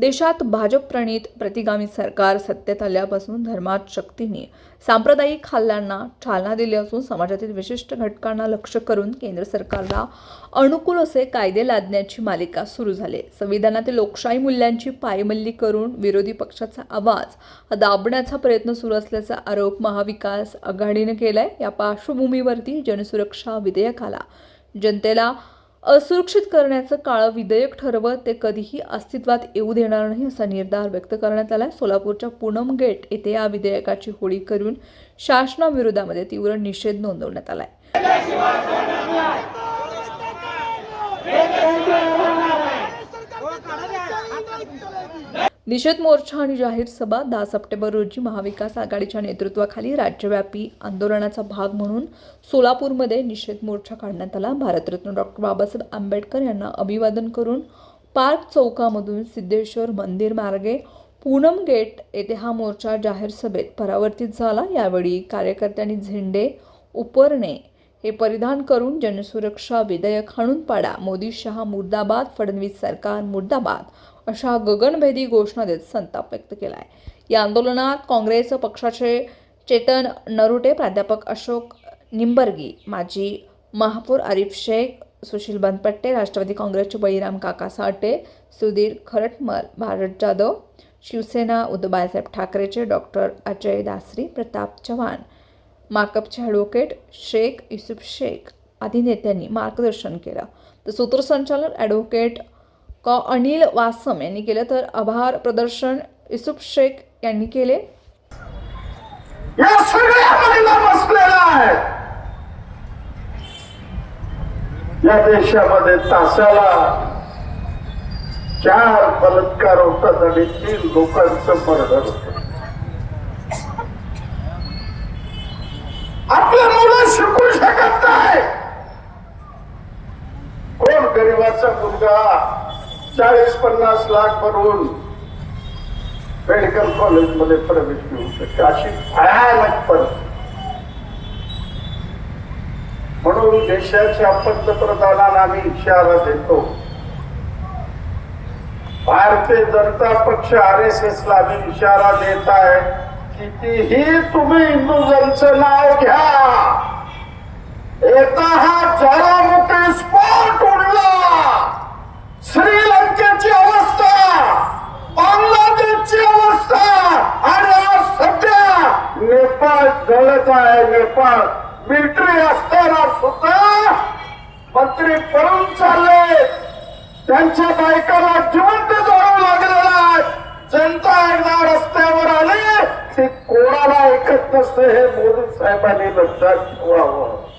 देशात भाजपप्रणीत प्रतिगामी सरकार सत्तेत आल्यापासून धर्मात शक्तींनी सांप्रदायिक हल्ल्यांना चालना दिली असून समाजातील विशिष्ट घटकांना लक्ष करून केंद्र सरकारला अनुकूल असे कायदे लादण्याची मालिका सुरू झाली. संविधानातील लोकशाही मूल्यांची पायमल्ली करून विरोधी पक्षाचा आवाज दाबण्याचा प्रयत्न सुरू असल्याचा आरोप महाविकास आघाडीने केलाय. या पार्श्वभूमीवरती जनसुरक्षा विधेयकाला जनतेला असुरक्षित करण्याचं काळं विधेयक ठरवत ते कधीही अस्तित्वात येऊ देणार नाही असा निर्धार व्यक्त करण्यात आला सोलापूरच्या पूनम गेट येथे या विधेयकाची होळी करून शासनाविरोधामध्ये तीव्र निषेध नोंदवण्यात आला आहे निषेध मोर्चा आणि जाहीर सभा दहा सप्टेंबर रोजी महाविकास आघाडीच्या नेतृत्वाखाली राज्यव्यापी आंदोलनाचा भाग म्हणून सोलापूरमध्ये निषेध मोर्चा काढण्यात आला. भारतरत्न डॉक्टर बाबासाहेब आंबेडकर यांना अभिवादन करून पार्क चौकामधून सिद्धेश्वर मंदिर मार्गे पूनम गेट येथे हा मोर्चा जाहीर सभेत परावर्तित झाला. यावेळी कार्यकर्त्यांनी झेंडे उपरणे हे परिधान करून जनसुरक्षा विधेयक हाणून पाडा. मोदी शहा मुर्दाबाद फडणवीस सरकार मुर्दाबाद अशा गगनभेदी घोषणा देत संताप व्यक्त केला आहे या आंदोलनात काँग्रेस पक्षाचे चेतन नरुटे प्राध्यापक अशोक निंबर्गी माजी महापौर आरिफ शेख सुशील बनपट्टे राष्ट्रवादी काँग्रेसचे बळीराम काका साठे सुधीर खरटमल भारत जाधव शिवसेना उद्धव बाळासाहेब ठाकरेचे डॉक्टर अजय दासरी प्रताप चव्हाण मार्कअपचे ॲडव्होकेट शेख युसुफ शेख आदी नेत्यांनी मार्गदर्शन केलं. तर सूत्रसंचालन ॲडव्होकेट क. अनिल वासम यांनी केलं तर आभार प्रदर्शन युसुफ शेख यांनी केले. या सगळ्या या देशामध्ये तासाला चार बलात्कार होतात आणि तीन लोकांचं मर्डर होत. गरीबाचा मुलगा चाळीस पन्नास लाख भरून मेडिकल कॉलेजमध्ये प्रवेश घेऊ शकते. अशी भयानक परिस्थिती. म्हणून देशाच्या पंतप्रधानांना आम्ही इशारा देतो. भारतीय जनता पक्ष आर एस एस ला आम्ही इशारा देत आहे. कितीही तुम्ही हिंदुजांचं नाव घ्या. येता हा जरा जळत आहे नेपाळ मिलिटरी असताना सुद्धा मंत्री पळून चालले. त्यांच्या बायकाला जिवंत जावं लागलेला आहे. जनता एकदा रस्त्यावर आली ती कोणाला ऐकत नसते हे मोदी साहेबांनी लक्षात ठेवावं.